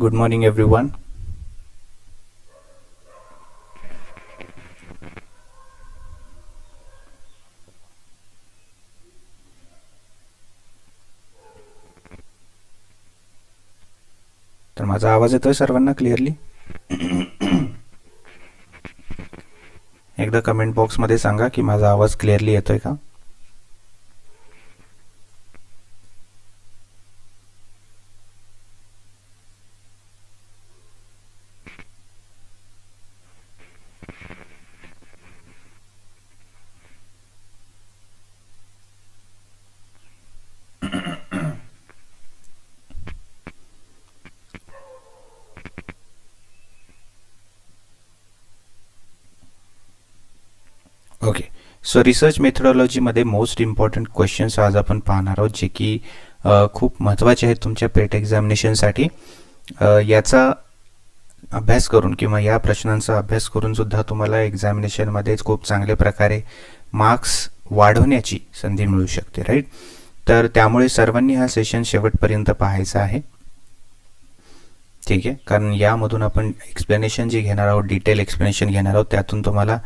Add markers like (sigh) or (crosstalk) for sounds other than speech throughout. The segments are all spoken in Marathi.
Good morning, everyone. तर माझा आवाज येतोय सर्वांना क्लिअरली (coughs) एकदा कमेंट बॉक्समध्ये सांगा की माझा आवाज क्लिअरली येतोय का ओके सो रिसर्च मेथडॉलॉजीमध्ये मोस्ट इम्पॉर्टंट क्वेश्चन्स आज आपण पाहणार आहोत जे की खूप महत्त्वाचे आहेत तुमच्या पेट एक्झामिनेशनसाठी याचा अभ्यास करून किंवा या प्रश्नांचा अभ्यास करून सुद्धा तुम्हाला एक्झामिनेशनमध्येच खूप चांगल्या प्रकारे मार्क्स वाढवण्याची संधी मिळू शकते राईट तर त्यामुळे सर्वांनी हा सेशन शेवटपर्यंत पाहायचा आहे. ठीक आहे. कारण यामधून आपण एक्सप्लेनेशन जे घेणार आहोत डिटेल एक्सप्लेनेशन घेणार आहोत त्यातून तुम्हाला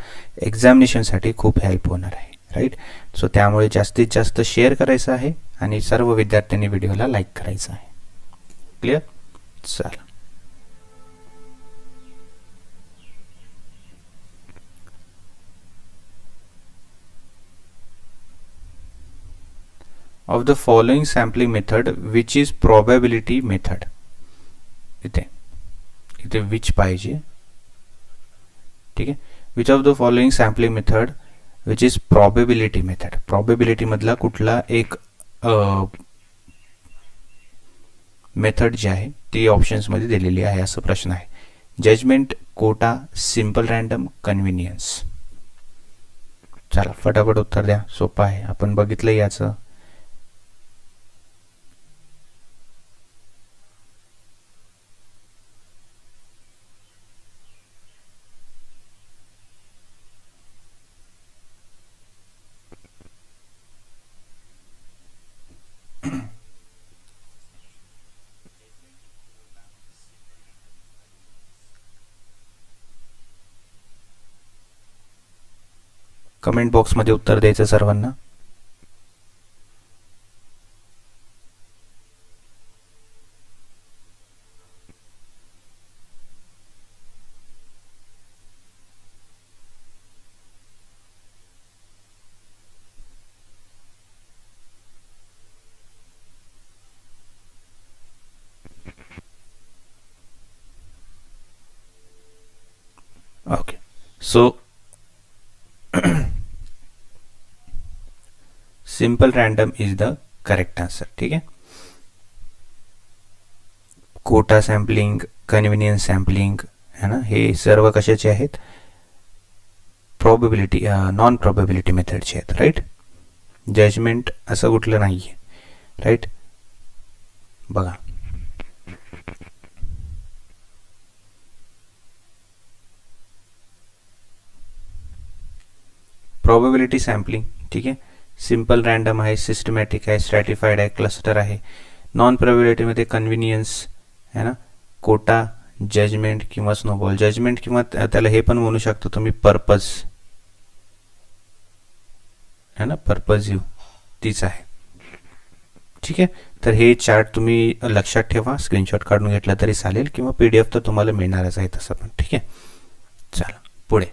एक्झामिनेशनसाठी खूप हेल्प होणार आहे. राईट सो त्यामुळे जास्तीत जास्त शेअर करायचं आहे आणि सर्व विद्यार्थ्यांनी व्हिडिओला लाईक करायचं आहे. क्लिअर चला. Of the following sampling method which is probability method इथे इथे विच पाहिजे. ठीक आहे? Which of the following sampling method which is probability method प्रॉबेबिलिटीमधला कुठला एक मेथड जी आहे ती ऑप्शन्समध्ये दिलेली आहे असं प्रश्न आहे. Judgement quota simple random convenience चला फटाफट उत्तर द्या. सोपं आहे. आपण बघितलं याचं. कमेंट बॉक्समध्ये उत्तर द्यायचं सर्वांना. Okay so simple random is the correct answer ठीक है कोटा सॅम्पलिंग कन्व्हिनियन्स सॅम्पलिंग है ना? हे सर्व कशाचे आहेत? प्रॉबेबिलिटी नॉन प्रॉबेबिलिटी मेथडचे आहेत राईट जजमेंट असं कुठलं नाही आहे राईट बघा. प्रॉबेबिलिटी सॅम्पलिंग ठीक आहे? सिंपल रँडम आहे सिस्टमॅटिक आहे स्ट्रॅटिफाईड आहे क्लस्टर आहे. नॉन प्रॉबिलिटीमध्ये कन्व्हिनियन्स आहे ना? कोटा जजमेंट किंवा स्नोबॉल जजमेंट किंवा त्याला हे पण म्हणू शकतो तुम्ही पर्पज है ना? पर्पज यू तीच आहे. ठीक आहे? तर हे चार्ट तुम्ही लक्षात ठेवा. स्क्रीनशॉट काढून घेतला तरी चालेल किंवा पी डी एफ तर तुम्हाला मिळणारच आहे तसं पण. ठीक आहे? चला पुढे.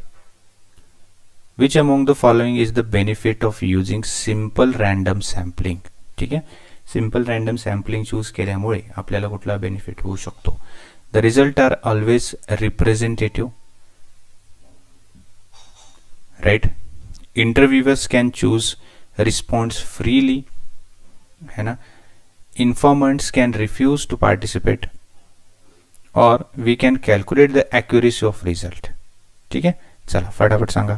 Which among the following is the benefit of using simple random sampling ठीक आहे? सिंपल रँडम सॅम्पलिंग चूज केल्यामुळे आपल्याला कुठला बेनिफिट होऊ शकतो? The result are always representative right interviewers can choose response freely है ना? Informants can refuse to participate. और we can calculate the accuracy of result. ठीक आहे? चला फटाफट सांगा.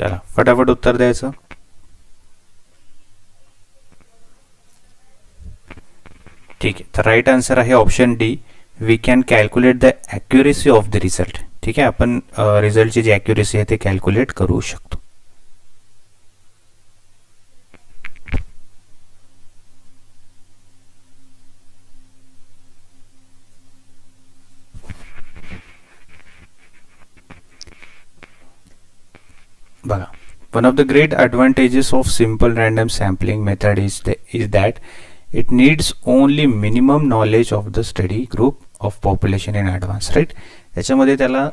चला फटाफट उत्तर द्यायचं. ठीक आहे तर राईट आन्सर आहे option D we can calculate the accuracy of the result ठीक आहे आपण रिझल्टची जी ॲक्युरेसी आहे ते कॅल्क्युलेट करू शकतो बघा one of the great advantages of simple random sampling method is, the, is that it needs only minimum knowledge of the study group of population in advance right? याच्यामध्ये त्याला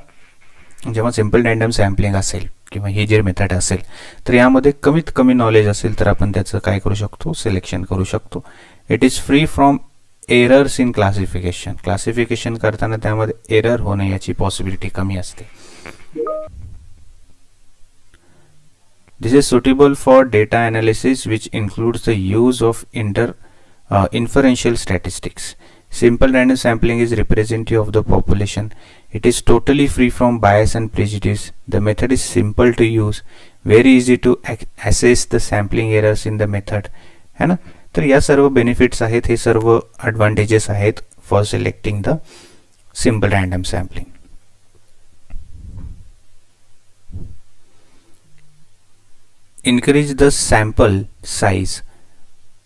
जेव्हा सिंपल रँडम सॅम्पलिंग असेल किंवा ही जे मेथड असेल तर यामध्ये कमीत कमी नॉलेज असेल तर आपण त्याचं काय करू शकतो? सिलेक्शन करू शकतो. It is free from errors in classification classification करताना त्यामध्ये एरर होणे याची पॉसिबिलिटी कमी असते. This is suitable for data analysis which includes the use of inter uh, inferential statistics. Simple random sampling is representative of the population. It is totally free from bias and prejudice. The method is simple to use, very easy to ac- assess the sampling errors in the method. है ना तर या सर्व बेनिफिट्स आहेत हे सर्व ॲडव्हान्टेजेस आहेत for selecting the simple random sampling increase the sample size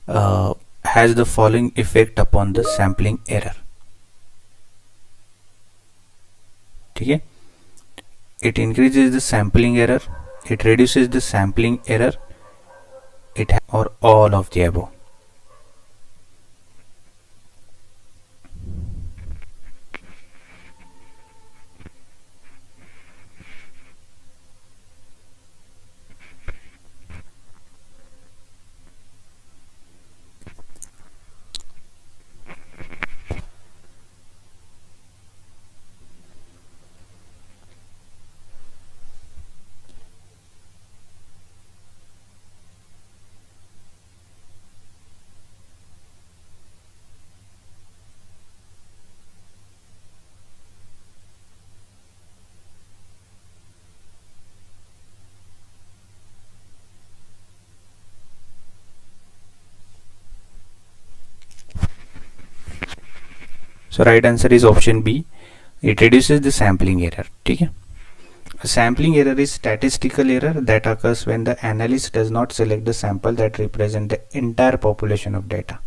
uh, has the following effect upon the sampling error okay? it increases the sampling error it reduces the sampling error it or all of the above so right answer is option b. It reduces the sampling error. okay a sampling error is statistical error that occurs when the analyst does not select the sample that represent the entire population of data.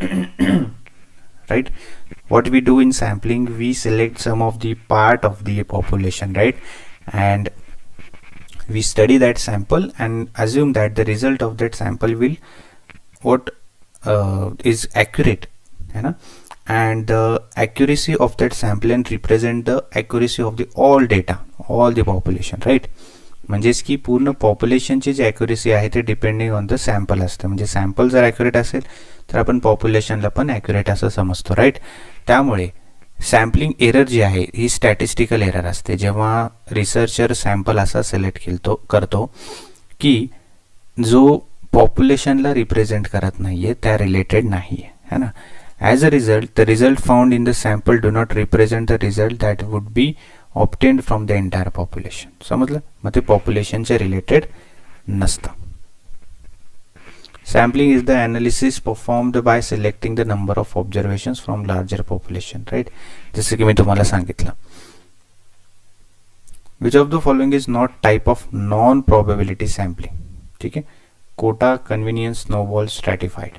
(coughs) Right? What we do in sampling we select some of the part of the population right? And we study that sample and assume that the result of that sample will what uh, is accurate. you know and the accuracy of that sample and represent the accuracy of the all data all the population right? म्हणजेच की पूर्ण पॉप्युलेशनची जी ॲक्युरेसी आहे ते डिपेंडिंग ऑन द सॅम्पल असतं. म्हणजे सॅम्पल जर ॲक्युरेट असेल तर आपण पॉप्युलेशनला पण ॲक्युरेट असं समजतो राईट त्यामुळे सॅम्पलिंग एरर जी आहे ही स्टॅटिस्टिकल एरर असते. जेव्हा रिसर्चर सॅम्पल असा सिलेक्ट केलतो करतो की जो पॉप्युलेशनला रिप्रेझेंट करत नाही आहे त्या रिलेटेड नाहीये है ना? as a result the result found in the sample do not represent the result that would be obtained from the entire population समजलं मग ते पॉप्युलेशनच्या रिलेटेड नसतं sampling is the analysis performed by selecting the number of observations from larger population right जसं की मी तुम्हाला सांगितलं which of the following is not type of non probability sampling ठीक आहे Kota convenience snowball स्ट्रॅटिफाईड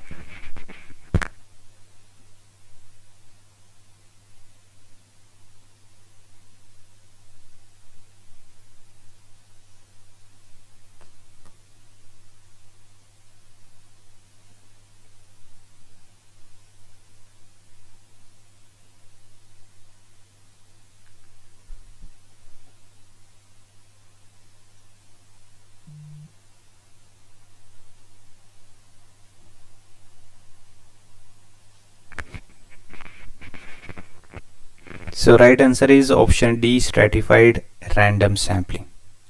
So right answer is option D stratified random sampling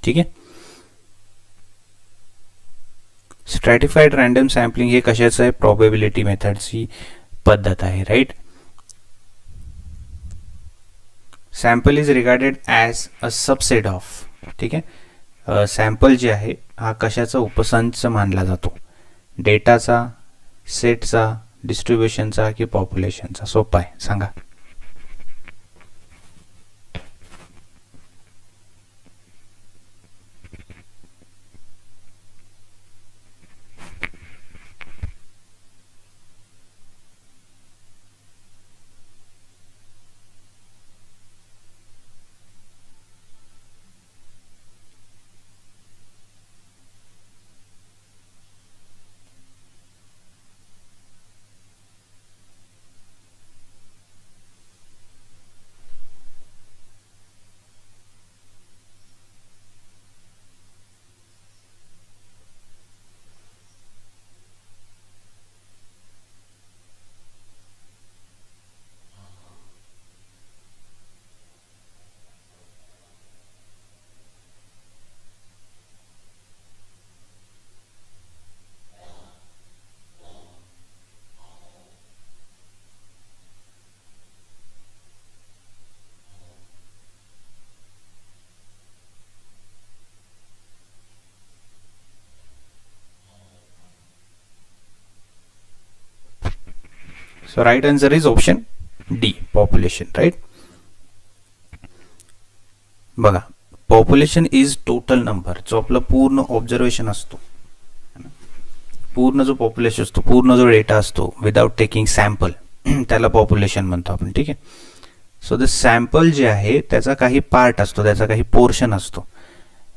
ठीक है? स्ट्रॅटिफाईड रँडम सॅम्पलिंग हे कशाचं आहे? प्रॉबेबिलिटी मेथडची पद्धत आहे right sample is regarded as a subset of ठीक आहे? सॅम्पल जे आहे, हा कशाचा? उपसंच मानला जातो. डेटाचा सेटचा डिस्ट्रीब्युशनचा की पॉप्युलेशनचा सोपा आहे. सांगा. So right answer is option D, population, right? बघा पॉप्युलेशन इज टोटल नंबर जो आपला पूर्ण ऑब्झर्वेशन असतो पूर्ण जो पॉप्युलेशन असतो पूर्ण जो डेटा असतो विदाउट टेकिंग सॅम्पल त्याला पॉप्युलेशन म्हणतो आपण ठीक आहे? सो द सॅम्पल जे आहे त्याचा काही पार्ट असतो त्याचा काही पोर्शन असतो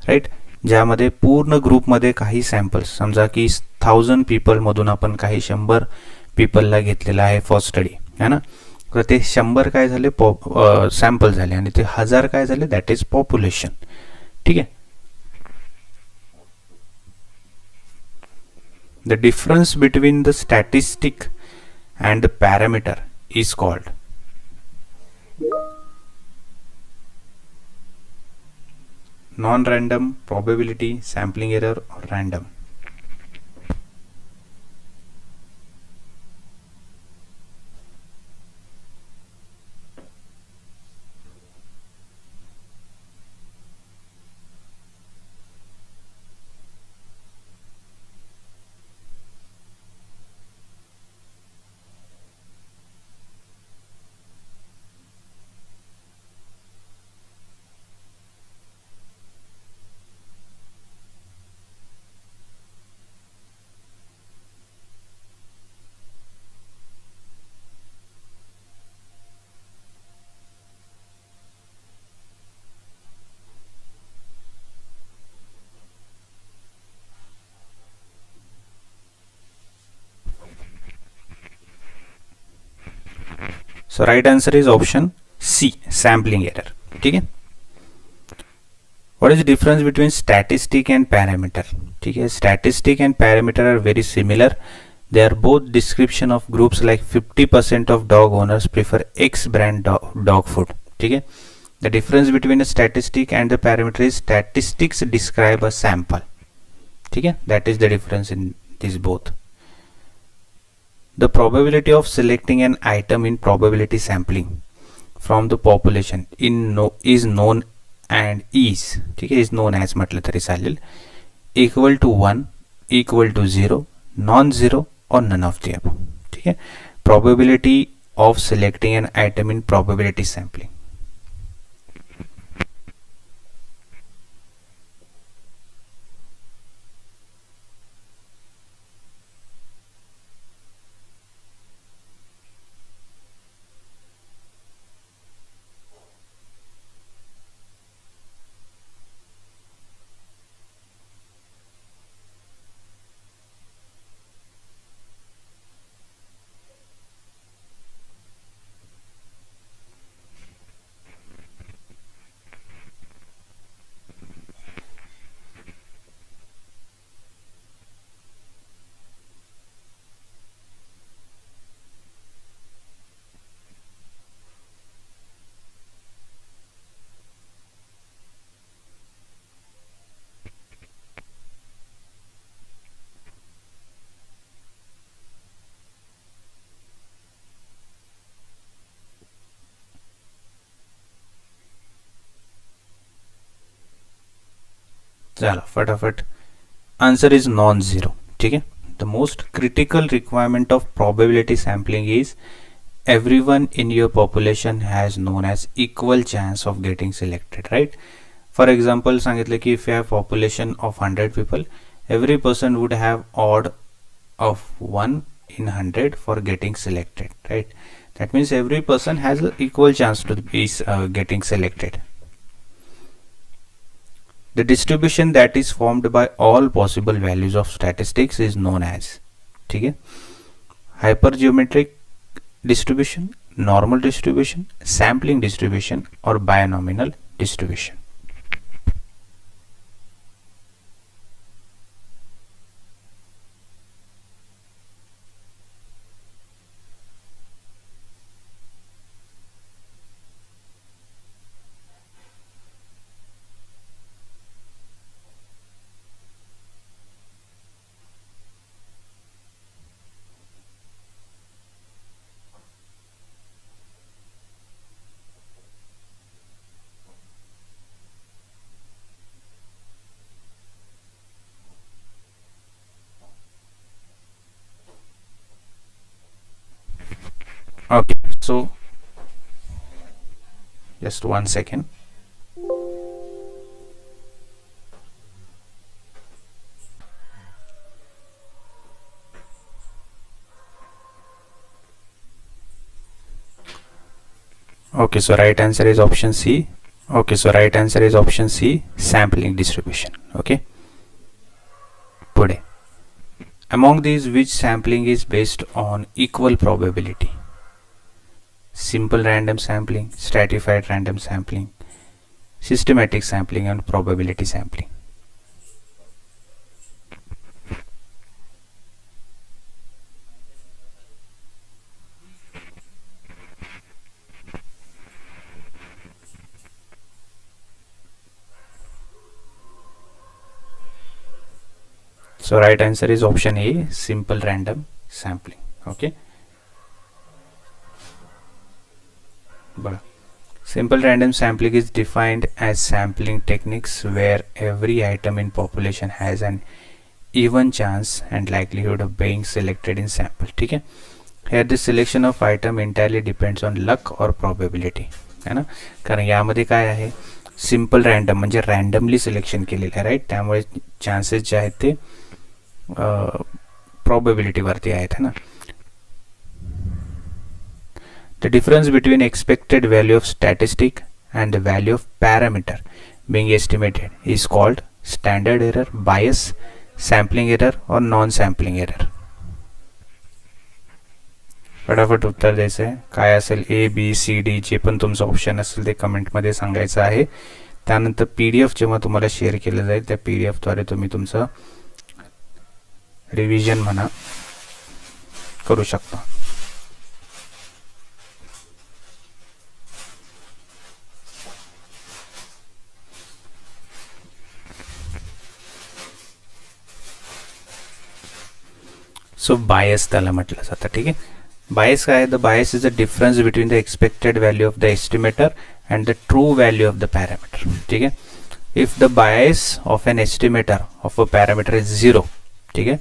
राईट ज्यामध्ये पूर्ण ग्रुपमध्ये काही सॅम्पल्स समजा की थाउजंड पीपलमधून आपण काही शंभर पीपलला घेतलेला आहे फॉर स्टडी है ना तर ते शंभर काय झाले पॉप सॅम्पल झाले आणि ते हजार काय झाले दॅट इज पॉप्युलेशन ठीक आहे the difference between the statistic and the parameter is called non random probability sampling error or random so right answer is option C sampling error ठीक आहे what is the difference between statistic and parameter ठीक है statistic and parameter are very similar they are both description of groups like 50% of dog owners prefer x brand dog, dog food ठीक है the difference between a statistic and the parameter is statistics describe a sample ठीक है that is the difference in these both the probability of selecting an item in probability sampling from the population in no is known and is ठीक आहे इज नोन ॲज म्हटलं तरी चालेल equal to one equal to zero non zero or none of the अब ठीक आहे probability of selecting N item in probability sampling चला फटाफट आंसर इज नॉन झिरो ठीक आहे the most critical requirement of probability sampling is every one in your population has known as equal chance of getting selected right for example सांगितलं की if you have population of hundred people every person would have odd of 1 in 100 for getting selected right that means every person has an equal chance to be uh, getting selected the distribution that is formed by all possible values of statistics is known as ठीक है hypergeometric distribution normal distribution sampling distribution or binomial distribution Just one second. Okay so right answer is option c. Okay so right answer is option c sampling distribution. Okay? पुढे among these which sampling is based on equal probability simple random sampling, stratified random sampling, systematic sampling and probability sampling. So right answer is option A, simple random sampling. Okay. Simple random sampling is defined as sampling techniques where every item in population has an even chance and likelihood of being selected in sample ठीक है here the selection of item entirely depends on luck or probability है ना कारण यामध्ये काय आहे सिम्पल रॅन्डम म्हणजे रॅन्डमली सिलेक्शन केलेलं आहे राईट त्यामुळे चान्सेस जे आहेत ते प्रॉबेबिलिटीवरती आहेत है ना The difference between expected value of statistic and the value of parameter being estimated is called standard error, bias, sampling error or non-sampling error. फटाफट उत्तर द्यायचं आहे काय असेल A B C D J पण तुमचं ऑप्शन असेल ते कमेंटमध्ये सांगायचं आहे त्यानंतर पी डी एफ जेव्हा तुम्हाला शेअर केलं जाईल त्या पी डी एफद्वारे तुम्ही तुमचं रिव्हिजन म्हणा करू शकता सो बायस त्याला म्हटलं जातं ठीक आहे? बायस काय the bias is a difference between the expected value of the estimator and the true value of the parameter ठीक आहे? If the bias of an estimator of a parameter is zero ठीक आहे?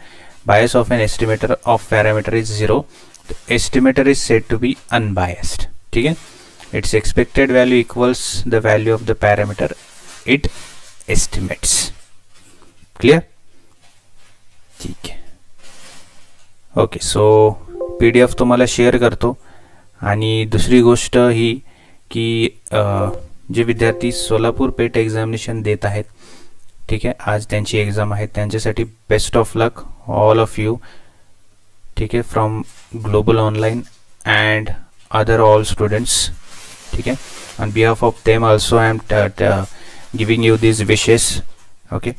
Bias of an estimator of parameter is zero estimator is set to be unbiased ठीक आहे? It's expected value equals the value of the parameter it estimates clear ठीक आहे. Okay so P D F तुम्हाला शेअर करतो. आणि दुसरी गोष्ट ही की जे विद्यार्थी सोलापूर पेट एक्झामिनेशन देत आहेत ठीक आहे आज त्यांची एक्झाम आहे त्यांच्यासाठी best of luck all of you ठीक आहे from global online and other all students ठीक आहे. On behalf of them also I am giving you this wishes okay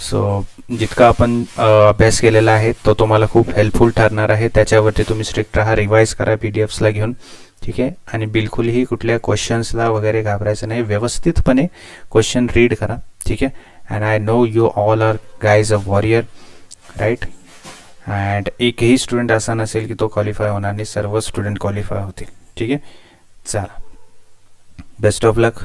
so जितका आपण अभ्यास केलेला आहे तो तुम्हाला खूप हेल्पफुल ठरणार आहे. त्याच्यावरती तुम्ही स्ट्रिक्ट राहा रिवाईज करा पी डी एफ्सला घेऊन. ठीक आहे? आणि बिलकुलही कुठल्या क्वेश्चन्सला वगैरे घाबरायचं नाही. व्यवस्थितपणे क्वेश्चन रीड करा. ठीक आहे? And I know you all are guys a warrior right and एकही स्टुडंट असा नसेल की तो क्वालिफाय होणार नाही. सर्व स्टुडंट क्वालिफाय होतील. ठीक आहे? चला. Best of luck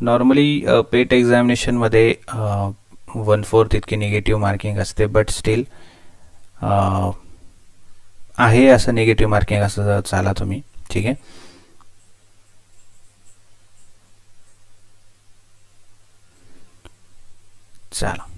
normally PET एक्झामिनेशनमध्ये one fourth इतकी निगेटिव्ह मार्किंग असते बट स्टील uh, आहे असं निगेटिव्ह मार्किंग असं चाला तुम्ही ठीक आहे? चला.